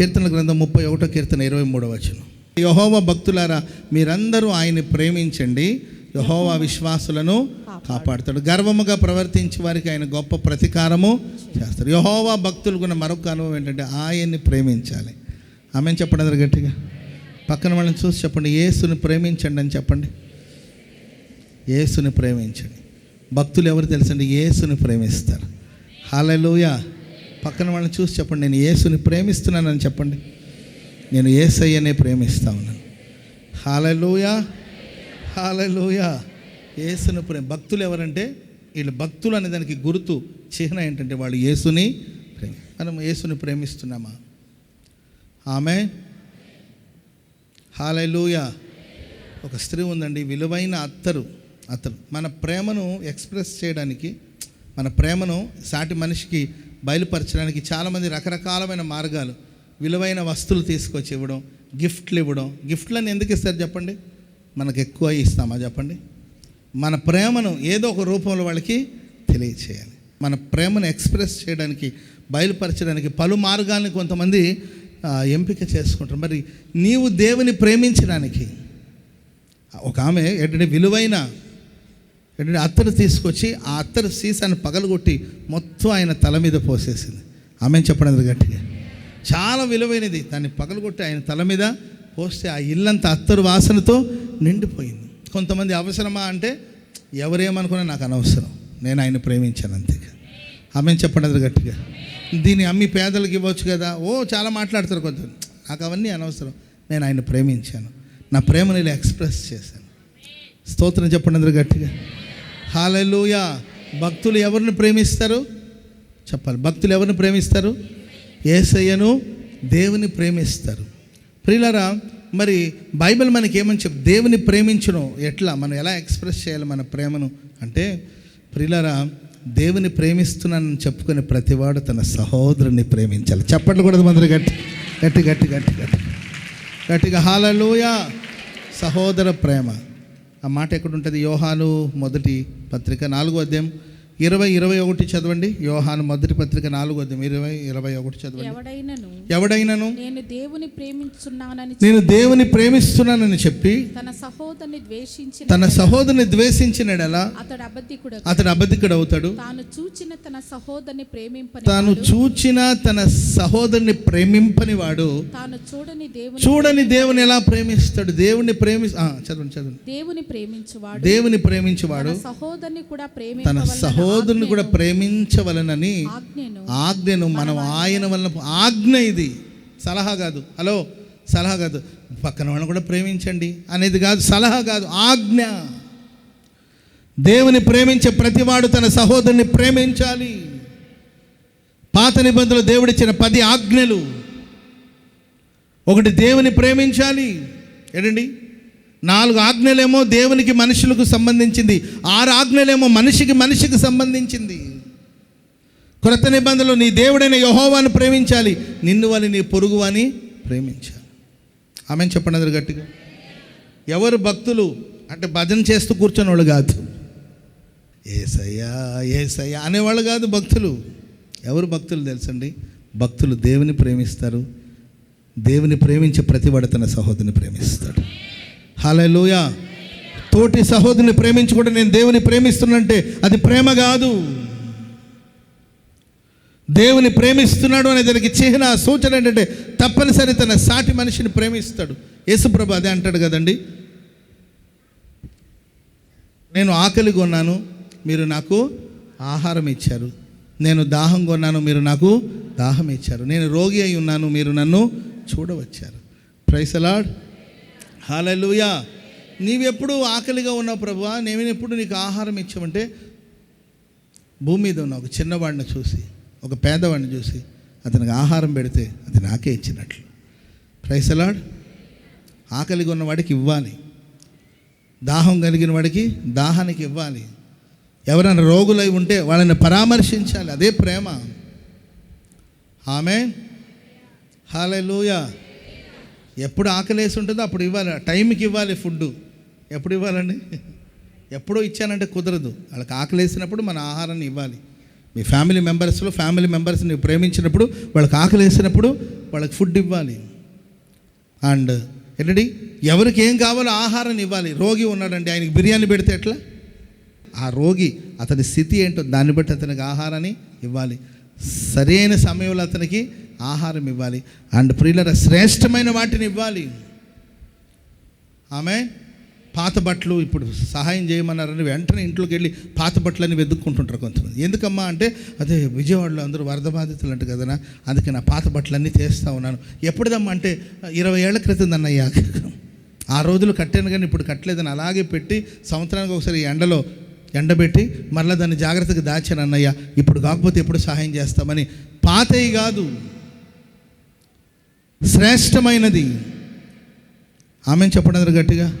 కీర్తన గ్రంథం ముప్పై ఒకటో కీర్తన ఇరవై మూడో వచనం. యహోవ భక్తులారా మీరందరూ ఆయన్ని ప్రేమించండి. యహోవా విశ్వాసులను కాపాడుతాడు. గర్వముగా ప్రవర్తించే వారికి ఆయన గొప్ప ప్రతీకారము చేస్తాడు. యహోవా భక్తులకున్న మరొక అనుభవం ఏంటంటే ఆయన్ని ప్రేమించాలి. ఆమె చెప్పండి అందరు గట్టిగా. పక్కన వాళ్ళని చూసి చెప్పండి యేసుని ప్రేమించండి అని చెప్పండి. యేసుని ప్రేమించండి. భక్తులు ఎవరు తెలుసండి? యేసుని ప్రేమిస్తారు. హాలలోయ పక్కన వాళ్ళని చూసి చెప్పండి నేను యేసుని ప్రేమిస్తున్నానని చెప్పండి. నేను ఏసయ్యనే ప్రేమిస్తా ఉన్నాను. Hallelujah hallelujah. యేసుని ప్రేమ భక్తులు ఎవరంటే వీళ్ళు భక్తులు అనే దానికి గుర్తు చిహ్నం ఏంటంటే వాళ్ళు యేసుని ప్రేమ. మనం యేసుని ప్రేమిస్తున్నామా? ఆమె హాలలోయ. ఒక స్త్రీ ఉందండి విలువైన అత్తరు అతను. మన ప్రేమను ఎక్స్ప్రెస్ చేయడానికి మన ప్రేమను సాటి మనిషికి బయలుపరచడానికి చాలామంది రకరకాలమైన మార్గాలు విలువైన వస్తువులు తీసుకొచ్చి ఇవ్వడం గిఫ్ట్లు ఇవ్వడం. గిఫ్ట్లను ఎందుకు ఇస్తారు చెప్పండి? మనకు ఎక్కువ ఇస్తామా చెప్పండి? మన ప్రేమను ఏదో ఒక రూపంలో వాళ్ళకి తెలియచేయాలి. మన ప్రేమను ఎక్స్ప్రెస్ చేయడానికి బయలుపరచడానికి పలు మార్గాల్ని కొంతమంది ఎంపిక చేసుకుంటారు. మరి నీవు దేవుని ప్రేమించడానికి ఒక ఆమె ఏంటంటే విలువైన ఏంటంటే అత్తరు తీసుకొచ్చి ఆ అత్తరు సీసాన్ని పగలగొట్టి మొత్తం ఆయన తల మీద పోసేసింది. ఆమె చెప్పడం గట్టిగా. చాలా విలువైనది. దాన్ని పగలగొట్టి ఆయన తల మీద పోస్తే ఆ ఇల్లంతా అత్తరు వాసనతో నిండిపోయింది. కొంతమంది అవసరమా అంటే ఎవరేమనుకున్నా నాకు అనవసరం. నేను ఆయన ప్రేమించాను అంతే ఆమె చెప్పండి గట్టిగా. దీన్ని అమ్మి పేదలకు ఇవ్వచ్చు కదా. ఓ చాలా మాట్లాడతారు కొంత నాకు అవన్నీ అనవసరం. నేను ఆయన ప్రేమించాను. నా ప్రేమని ఇలా ఎక్స్ప్రెస్ చేశాను. స్తోత్రం చెప్పండి గట్టిగా. హాలూయ భక్తులు ఎవరిని ప్రేమిస్తారు? చెప్పాలి. భక్తులు ఎవరిని ప్రేమిస్తారు? ఏసయ్యను దేవుని ప్రేమిస్తారు. ప్రియులరా మరి బైబిల్ మనకి ఏమని చెప్ దేవుని ప్రేమించడం ఎట్లా? మనం ఎలా ఎక్స్ప్రెస్ చేయాలి మన ప్రేమను? అంటే ప్రియులరా దేవుని ప్రేమిస్తున్నానని చెప్పుకునే ప్రతివాడు తన సహోదరుని ప్రేమించాలి. చెప్పట్లు కూడా మందరు గట్టి గట్టి గట్టి గట్టి గట్టి. గట్టిగా హాలలోయ. సహోదర ప్రేమ. ఆ మాట ఎక్కడ ఉంటుంది? యోహాను మొదటి పత్రిక నాలుగో అధ్యాయం ఇరవై ఇరవై ఒకటి చదవండి. యోహాను మొదటి పత్రిక నాలుగో అధ్యాయం. ఇరవై ఇరవై ఒకటి చదవండి. ఎవడైనను? ఎవడైనాను? నేను దేవుని ప్రేమించున్నానని నేను దేవుని ప్రేమిస్తున్నానని చెప్పి తన సహోదరుని ద్వేషించిన తన సహోదరుని ద్వేషించినడలా? అతడు అబద్ధికుడు అతడు అబద్ధికుడు అవుతాడు తాను చూచిన తన సహోదరుని ప్రేమింపని తాను చూచిన తన సహోదరుని ప్రేమింపని వాడు తాను చూడని దేవుని చూడని దేవుని ఎలా ప్రేమిస్తాడు? దేవుని ప్రేమి ఆ, చదవండి చదవండి. దేవుని ప్రేమించువాడు. దేవుని ప్రేమించేవాడు. సహోదరుని కూడా తన ప్రేమింపవలన సహోదరుని కూడా ప్రేమించవలనని ఆజ్ఞను ఆజ్ఞను మనం ఆయన వలన ఆజ్ఞ ఇది. సలహా కాదు. హలో? సలహా కాదు. పక్కన వాళ్ళని కూడా ప్రేమించండి అనేది కాదు. సలహా కాదు. ఆజ్ఞ. దేవుని ప్రేమించే ప్రతివాడు తన సహోదరుని ప్రేమించాలి. పాత నిబంధనలు దేవుడిచ్చిన పది ఆజ్ఞలు. ఒకటి దేవుని ప్రేమించాలి. ఏంటండి నాలుగు ఆజ్ఞలేమో దేవునికి మనుషులకు సంబంధించింది. ఆరు ఆజ్ఞలేమో మనిషికి మనిషికి సంబంధించింది. క్రొత్త నిబంధనలు నీ దేవుడైన యహోవాను ప్రేమించాలి. నిన్ను అని నీ పొరుగు అని ప్రేమించాలి. ఆమె చెప్పండి అందరు గట్టిగా. ఎవరు భక్తులు అంటే భజన చేస్తూ కూర్చొని వాళ్ళు కాదు. ఏసయ్యా ఏసయ్యా అనేవాళ్ళు కాదు భక్తులు. ఎవరు భక్తులు తెలుసండి? భక్తులు దేవుని ప్రేమిస్తారు. దేవుని ప్రేమించే ప్రతివాడు తన సహోదరుని ప్రేమిస్తాడు. హల్లెలూయ. తోటి సహోదరుని ప్రేమించుకుంటే నేను దేవుని ప్రేమిస్తున్నంటే అది ప్రేమ కాదు. దేవుని ప్రేమిస్తున్నాడు అనే దానికి చిహ్న సూచన ఏంటంటే తప్పనిసరి తన సాటి మనిషిని ప్రేమిస్తాడు. యేసుప్రభు అదే అంటాడు కదండి. నేను ఆకలి కొన్నాను మీరు నాకు ఆహారం ఇచ్చారు. నేను దాహం కొన్నాను మీరు నాకు దాహం ఇచ్చారు. నేను రోగి అయి ఉన్నాను మీరు నన్ను చూడవచ్చారు. ప్రైసలాడ్ హాలూయా నీవెప్పుడు ఆకలిగా ఉన్నావు ప్రభువా? నేనెప్పుడు నీకు ఆహారం ఇచ్చామంటే భూమి మీద ఉన్న ఒక చిన్నవాడిని చూసి ఒక పేదవాడిని చూసి అతనికి ఆహారం పెడితే అది నాకే ఇచ్చినట్లు. ప్రైసలాడ్ ఆకలిగా ఉన్నవాడికి ఇవ్వాలి. దాహం కలిగిన వాడికి దాహానికి ఇవ్వాలి. ఎవరైనా రోగులై ఉంటే వాళ్ళని పరామర్శించాలి. అదే ప్రేమ. ఆమె హాలూయ ఎప్పుడు ఆకలేసి ఉంటుందో అప్పుడు ఇవ్వాలి. టైంకి ఇవ్వాలి ఫుడ్ ఎప్పుడు ఇవ్వాలండి? ఎప్పుడో ఇచ్చానంటే కుదరదు. వాళ్ళకి ఆకలేసినప్పుడు మన ఆహారాన్ని ఇవ్వాలి. మీ ఫ్యామిలీ మెంబర్స్లో ఫ్యామిలీ మెంబర్స్ని ప్రేమించినప్పుడు వాళ్ళకి ఆకలి వేసినప్పుడు వాళ్ళకి ఫుడ్ ఇవ్వాలి. అండ్ ఏంటండి? ఎవరికి ఏం కావాలో ఆహారాన్ని ఇవ్వాలి. రోగి ఉన్నాడండి. ఆయనకి బిర్యానీ పెడితే ఎట్లా? ఆ రోగి అతని స్థితి ఏంటో దాన్ని బట్టి అతనికి ఆహారాన్ని ఇవ్వాలి. సరైన సమయంలో అతనికి ఆహారం ఇవ్వాలి. అండ్ ప్రియుల శ్రేష్టమైన వాటిని ఇవ్వాలి. ఆమె పాత బట్టలు ఇప్పుడు సహాయం చేయమన్నారని వెంటనే ఇంట్లోకి వెళ్ళి పాత బట్టలని వెతుక్కుంటుంటారు కొంతమంది. ఎందుకమ్మా అంటే అదే విజయవాడలో అందరూ వరద బాధితులు అంట కదనా అందుకే నా పాత బట్టలన్నీ తీస్తూ ఉన్నాను. ఎప్పుడుదమ్మా అంటే ఇరవై ఏళ్ళ క్రితం అన్నయ్యా ఆ రోజులు కట్టాను కానీ ఇప్పుడు కట్టలేదని అలాగే పెట్టి సంవత్సరానికి ఒకసారి ఎండలో ఎండబెట్టి మరలా దాన్ని జాగ్రత్తగా దాచాను అన్నయ్య. ఇప్పుడు కాకపోతే ఎప్పుడు సహాయం చేస్తామని. పాతయి కాదు. శ్రేష్టమైనది. ఆమె చెప్పడం గట్టిగా.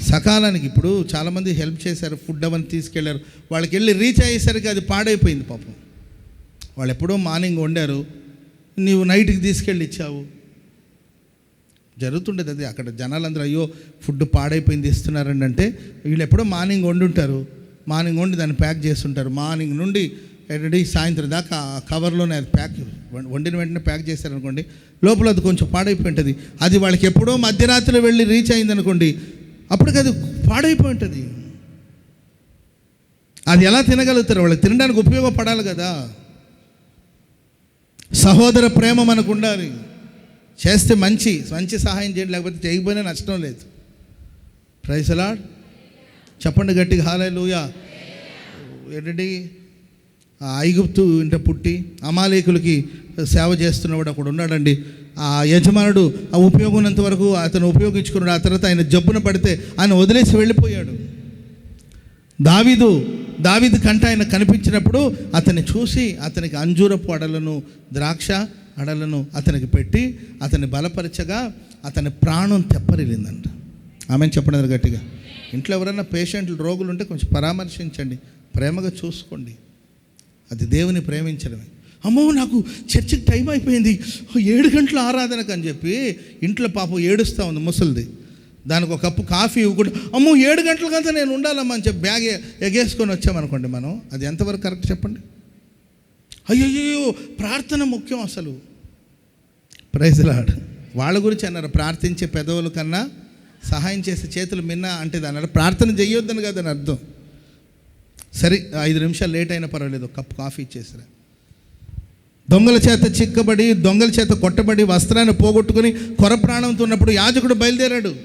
సకాలానికి ఇప్పుడు చాలామంది హెల్ప్ చేశారు ఫుడ్ అవన్నీ తీసుకెళ్ళారు. వాళ్ళకి వెళ్ళి రీచ్ అయ్యేసరికి అది పాడైపోయింది పాపం. వాళ్ళు ఎప్పుడో మార్నింగ్ వండారు నీవు నైట్కి తీసుకెళ్ళి ఇచ్చావు. జరుగుతుండేది అది. అక్కడ జనాలందరూ అయ్యో ఫుడ్ పాడైపోయింది ఇస్తున్నారండి అంటే వీళ్ళు ఎప్పుడో మార్నింగ్ వండుంటారు. మార్నింగ్ వండి దాన్ని ప్యాక్ చేస్తుంటారు. మార్నింగ్ నుండి ఏంటంటే సాయంత్రం దాకా ఆ కవర్లోనే అది ప్యాక్ వండిన వెంటనే ప్యాక్ చేశారనుకోండి లోపల అది కొంచెం పాడైపోయి ఉంటుంది అది వాళ్ళకి ఎప్పుడో మధ్యరాత్రి వెళ్ళి రీచ్ అయిందనుకోండి అప్పటికి అది పాడైపోయి ఉంటుంది. అది ఎలా తినగలుగుతారు? వాళ్ళకి తినడానికి ఉపయోగపడాలి కదా. సహోదర ప్రేమ మనకు ఉండాలి. చేస్తే మంచి మంచి సహాయం చేయండి లేకపోతే చేయకపోయినా నష్టం లేదు. ప్రైసలాడ్ చెప్పండి గట్టిగా హాలే లూయా ఏంటండి ఐగుప్తు ఇంట పుట్టి అమాలేకులకి సేవ చేస్తున్నవాడు అక్కడ ఉన్నాడండి. ఆ యజమానుడు ఆ ఉపయోగం ఉన్నంత వరకు అతను ఉపయోగించుకున్నాడు. ఆ తర్వాత ఆయన జబ్బున పడితే ఆయన వదిలేసి వెళ్ళిపోయాడు. దావీదు దావీదు కంట ఆయన కనిపించినప్పుడు అతన్ని చూసి అతనికి అంజూరపు అడలను ద్రాక్ష అడలను అతనికి పెట్టి అతన్ని బలపరచగా అతని ప్రాణం తెప్పరిల్లిందంట. ఆమెను చెప్పడం గట్టిగా. ఇంట్లో ఎవరైనా పేషెంట్లు రోగులు ఉంటే కొంచెం పరామర్శించండి. ప్రేమగా చూసుకోండి. అది దేవుని ప్రేమించడమే. అమ్మో నాకు చర్చికి టైం అయిపోయింది. ఏడు గంటల ఆరాధనకు అని చెప్పి ఇంట్లో పాపం ఏడుస్తూ ఉంది ముసలిది. దానికి ఒక కప్పు కాఫీ ఇవ్వకుండా అమ్మో ఏడు గంటలకంతా నేను ఉండాలమ్మా అని చెప్పి బ్యాగ్ ఎగేసుకొని వచ్చామనుకోండి మనం. అది ఎంతవరకు కరెక్ట్ చెప్పండి? అయ్యయ్యో ప్రార్థన ముఖ్యం అసలు. ప్రైజ్లాడ్ వాళ్ళ గురించి అన్నారు ప్రార్థించే పెదవుల కన్నా సహాయం చేసే చేతులు మిన్న అంటే దాని ప్రార్థన చేయొద్దని కదా దాని అర్థం. సరే ఐదు నిమిషాలు లేట్ అయినా పర్వాలేదు ఒక కప్పు కాఫీ ఇచ్చేసిరా. దొంగల చేత చిక్కబడి దొంగల చేత కొట్టబడి వస్త్రాన్ని పోగొట్టుకుని కొర ప్రాణంతో ఉన్నప్పుడు యాజకుడు బయలుదేరాడు.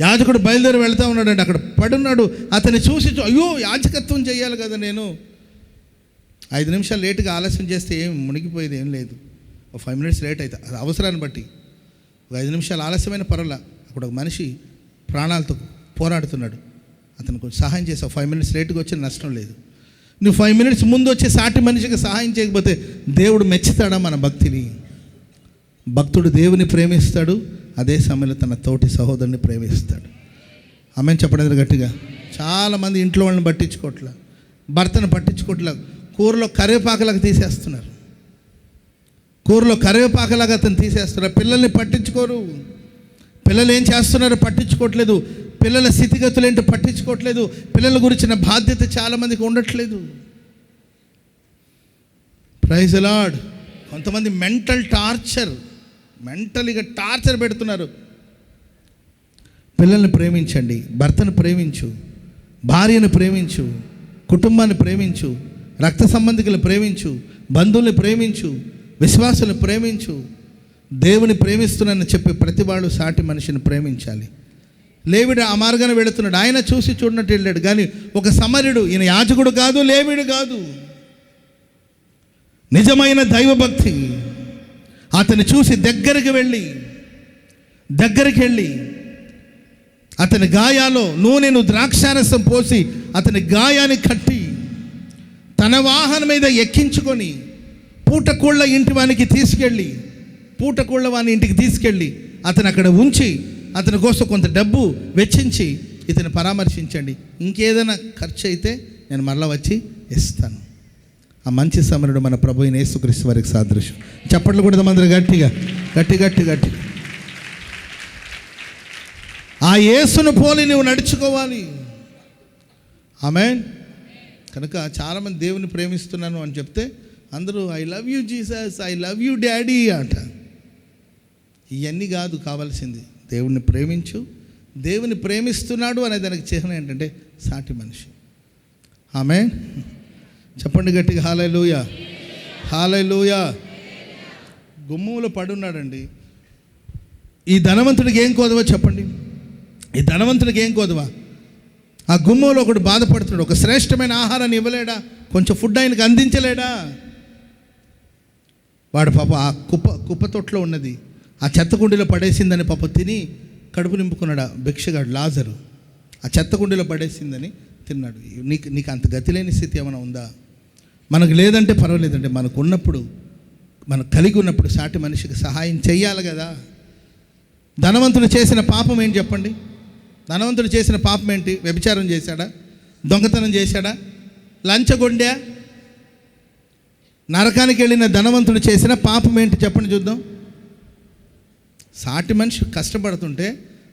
యాజకుడు బయలుదేరి వెళ్తా ఉన్నాడండి అక్కడ పడున్నాడు. అతన్ని చూసి అయ్యో యాజకత్వం చేయాలి కదా నేను. ఐదు నిమిషాలు లేటుగా ఆలస్యం చేస్తే ఏం మునిగిపోయేది ఏం లేదు. ఒక ఫైవ్ మినిట్స్ లేట్ అయితే అది అవసరాన్ని బట్టి. ఒక ఐదు నిమిషాలు ఆలస్యమైన పర్వాలా? అప్పుడు ఒక మనిషి ప్రాణాలతో పోరాడుతున్నాడు. అతను కొంచెం సహాయం చేసావు. ఫైవ్ మినిట్స్ లేట్గా వచ్చిన నష్టం లేదు. నువ్వు ఫైవ్ మినిట్స్ ముందు వచ్చే సాటి మనిషికి సహాయం చేయకపోతే దేవుడు మెచ్చుతాడా మన భక్తిని? భక్తుడు దేవుని ప్రేమిస్తాడు అదే సమయంలో తన తోటి సహోదరుని ప్రేమిస్తాడు. ఆమె చెప్పడం గట్టిగా. చాలామంది ఇంట్లో వాళ్ళని పట్టించుకోవట్లా భర్తను పట్టించుకోవట్లా కూరలో కరివేపాకలాగా తీసేస్తున్నారు. కూరలో కరివేపాకలాగా అతను తీసేస్తున్నారు. పిల్లల్ని పట్టించుకోరు. పిల్లలు ఏం చేస్తున్నారో? పట్టించుకోవట్లేదు. పిల్లల స్థితిగతులు ఏంటో పట్టించుకోవట్లేదు. పిల్లల గురించిన బాధ్యత చాలామందికి ఉండట్లేదు. ప్రైజ్ లాడ్ కొంతమంది మెంటల్ టార్చర్ మెంటల్గా టార్చర్ పెడుతున్నారు. పిల్లల్ని ప్రేమించండి భర్తను ప్రేమించు భార్యను ప్రేమించు కుటుంబాన్ని ప్రేమించు రక్త సంబంధికులు ప్రేమించు బంధువుల్ని ప్రేమించు విశ్వాసులు ప్రేమించు. దేవుని ప్రేమిస్తున్నానని చెప్పి ప్రతి వాళ్ళు సాటి మనిషిని ప్రేమించాలి. లేవిడు ఆ మార్గాన్ని వెళుతున్నాడు. ఆయన చూసి చూడనట్టు వెళ్ళాడు. కానీ ఒక సమరుడు ఈయన యాజకుడు కాదు లేవిడు కాదు. నిజమైన దైవభక్తి. అతను చూసి దగ్గరికి వెళ్ళి దగ్గరికి వెళ్ళి అతని గాయాలో నూనెను ద్రాక్షారసం పోసి అతని గాయాన్ని కట్టి తన వాహనం మీద ఎక్కించుకొని పూటకోళ్ళ ఇంటి వానికి తీసుకెళ్ళి పూటకోళ్ళ వాని ఇంటికి తీసుకెళ్ళి అతను అక్కడ ఉంచి అతని కోసం కొంత డబ్బు వెచ్చించి ఇతను పరామర్శించండి. ఇంకేదైనా ఖర్చు అయితే నేను మరలా వచ్చి ఇస్తాను. ఆ మంచి సమరుడు మన ప్రభు యేసుక్రీస్తు వారికి సాదృశ్యం. చప్పట్లు కూడా మందరు గట్టిగా. గట్టి గట్టి గట్టి. ఆ యేసును పోలి నువ్వు నడుచుకోవాలి. ఆమె కనుక చాలామంది దేవుని ప్రేమిస్తున్నాను అని చెప్తే అందరూ I love you Jesus I love you daddy అంట ఇవన్నీ కాదు కావాల్సింది. దేవుణ్ణి ప్రేమించు. దేవుని ప్రేమిస్తున్నాడు అనే దానికి చిహ్నం ఏంటంటే సాటి మనిషి. ఆమె చెప్పండి గట్టిగా హాలయ్య హాలయ్య గుమ్మంలో పడున్నాడండి. ఈ ధనవంతుడికి ఏం కోదవా చెప్పండి? ఈ ధనవంతుడికి ఏం కోదవా? ఆ గుమ్మంలో ఒకడు బాధపడుతున్నాడు. ఒక శ్రేష్టమైన ఆహారాన్ని ఇవ్వలేడా? కొంచెం ఫుడ్ ఆయనకు అందించలేడా? వాడు పాప ఆ కుప్ప కుప్ప తొట్లో ఉన్నది. ఆ చెత్త కుండీలో పడేసిందని పాప తిని కడుపు నింపుకున్నాడు ఆ భిక్షగాడు లాజరు. ఆ చెత్త కుండీలో పడేసిందని తిన్నాడు. నీకు నీకు అంత గతి లేని స్థితి ఏమైనా ఉందా? మనకు లేదంటే పర్వాలేదండి. మనకు ఉన్నప్పుడు మనకు కలిగి ఉన్నప్పుడు సాటి మనిషికి సహాయం చెయ్యాలి కదా. ధనవంతుడు చేసిన పాపం ఏంటి చెప్పండి? ధనవంతుడు చేసిన పాపం ఏంటి? వ్యభిచారం చేశాడా? దొంగతనం చేశాడా? లంచగొండా? నరకానికి వెళ్ళిన ధనవంతుడు చేసిన పాపం ఏంటి చెప్పండి చూద్దాం. సాటి మనిషి కష్టపడుతుంటే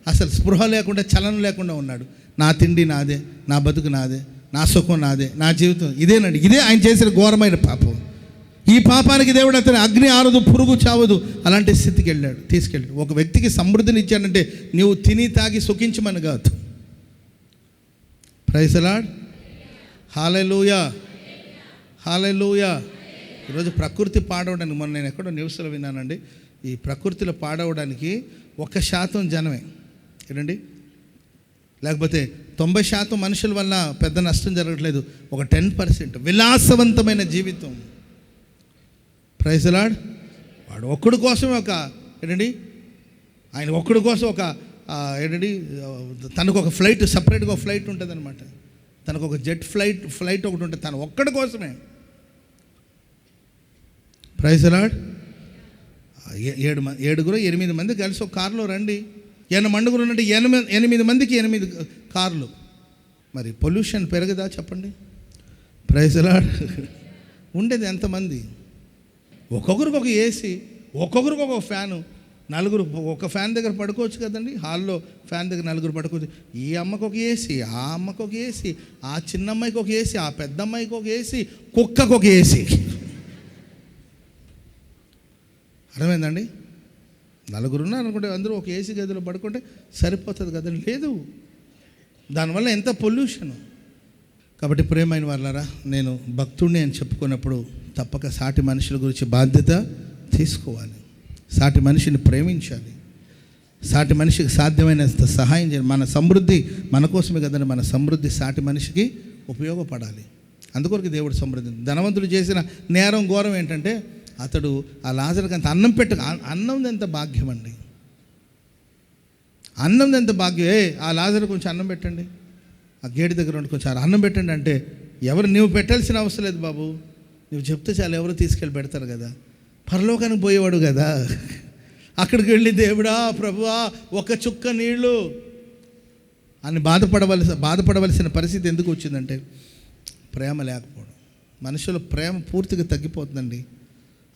అసలు స్పృహ లేకుండా చలనం లేకుండా ఉన్నాడు. నా తిండి నాదే నా బతుకు నాదే నా సుఖం నాదే నా జీవితం ఇదేనండి. ఇదే ఆయన చేసిన ఘోరమైన పాపం. ఈ పాపానికి దేవుడు అతను అగ్ని ఆరదు పురుగు చావదు అలాంటి స్థితికి వెళ్ళాడు తీసుకెళ్ళాడు. ఒక వ్యక్తికి సమృద్ధిని ఇచ్చాడంటే నీవు తిని తాగి సుఖించమని కాదు. ప్రైసలాడ్ హాలెలూయా హాలెలూయా ఈరోజు ప్రకృతి పాడవడానికి మొన్న నేను ఎక్కడో న్యూస్లో విన్నానండి. ఈ ప్రకృతిలో పాడవడానికి ఒక శాతం జనమే. ఏంటండి? లేకపోతే తొంభై శాతం మనుషుల వల్ల పెద్ద నష్టం జరగట్లేదు. ఒక టెన్ పర్సెంట్ విలాసవంతమైన జీవితం. ప్రైజలాడ్ వాడు ఒక్కడి కోసం ఒక ఏంటండి? ఆయన ఒక్కడి కోసం ఒక ఏంటండి? తనకు ఒక ఫ్లైట్ సపరేట్గా ఒక ఫ్లైట్ ఉంటుంది అనమాట తనకు ఒక జెట్ ఫ్లైట్ ఫ్లైట్ ఒకటి ఉంటుంది తను ఒక్కడి కోసమే. ప్రైజలాడ్ ఏడు మంది ఏడుగురు ఎనిమిది మంది కలిసి ఒక కారులో రండి. ఎనిమిది మండుగురు ఉన్నట్టు ఎనిమిది ఎనిమిది మందికి ఎనిమిది కార్లు. మరి పొల్యూషన్ పెరగదా చెప్పండి? ప్రైజ్లా ఉండేది ఎంతమంది? ఒక్కొక్కరికి ఒక ఏసీ ఒక్కొక్కరికి ఒక ఫ్యాను. నలుగురు ఒక ఫ్యాన్ దగ్గర పడుకోవచ్చు కదండి? హాల్లో ఫ్యాన్ దగ్గర నలుగురు పడుకోవచ్చు. ఈ అమ్మకు ఒక ఏసీ ఆ అమ్మకు ఒక ఏసీ ఆ చిన్నమ్మాయికి ఒక ఏసీ ఆ పెద్దమ్మాయికి ఒక ఏసీ కుక్కకు ఒక ఏసీ అర్థమైందండి? నలుగురు ఉన్నారు అనుకుంటే అందరూ ఒక ఏసీ గదిలో పడుకుంటే సరిపోతుంది కదండి లేదు. దానివల్ల ఎంత పొల్యూషన్? కాబట్టి ప్రేమైన వాళ్ళరా నేను భక్తుడిని అని చెప్పుకున్నప్పుడు తప్పక సాటి మనుషుల గురించి బాధ్యత తీసుకోవాలి. సాటి మనిషిని ప్రేమించాలి. సాటి మనిషికి సాధ్యమైనంత సహాయం చేయాలి. మన సమృద్ధి మన కోసమే కదండి. మన సమృద్ధి సాటి మనిషికి ఉపయోగపడాలి. అందుకొరకు దేవుడు సమృద్ధి. ధనవంతుడు చేసిన నేరం ఘోరం ఏంటంటే అతడు ఆ లాజర్కి అంత అన్నం పెట్ట అన్నం ఎంత భాగ్యం అండి అన్నం ఎంత భాగ్యం? ఏ ఆ లాజర్ కొంచెం అన్నం పెట్టండి. ఆ గేటు దగ్గర ఉండి కొంచెం అన్నం పెట్టండి అంటే ఎవరు నువ్వు పెట్టాల్సిన అవసరం లేదు బాబు. నువ్వు చెప్తే చాలు ఎవరు తీసుకెళ్ళి పెడతారు కదా. పరలోకానికి పోయేవాడు కదా. అక్కడికి వెళ్ళి దేవుడా ప్రభువా ఒక చుక్క నీళ్ళు. అని బాధపడవలసి బాధపడవలసిన పరిస్థితి ఎందుకు వచ్చిందంటే ప్రేమ లేకపోవడం. మనుషుల ప్రేమ పూర్తిగా తగ్గిపోతుందండి.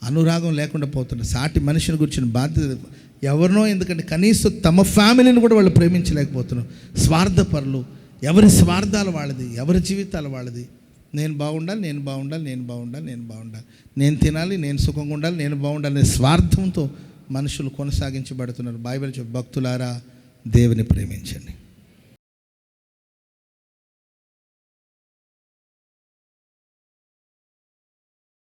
అనురాగం లేకుండా పోతున్న సాటి మనిషిని గురించిన బాధ్యత ఎవరినో ఎందుకంటే కనీసం తమ ఫ్యామిలీని కూడా వాళ్ళు ప్రేమించలేకపోతున్నారు. స్వార్థపరులు ఎవరి స్వార్థాలు వాళ్ళది ఎవరి జీవితాలు వాళ్ళది. నేను బాగుండాలి నేను బాగుండాలి నేను బాగుండాలి నేను బాగుండాలి. నేను తినాలి నేను సుఖంగా ఉండాలి నేను బాగుండాలి అనే స్వార్థంతో మనుషులు కొనసాగించబడుతున్నారు. బైబిల్ భక్తులారా దేవుని ప్రేమించండి.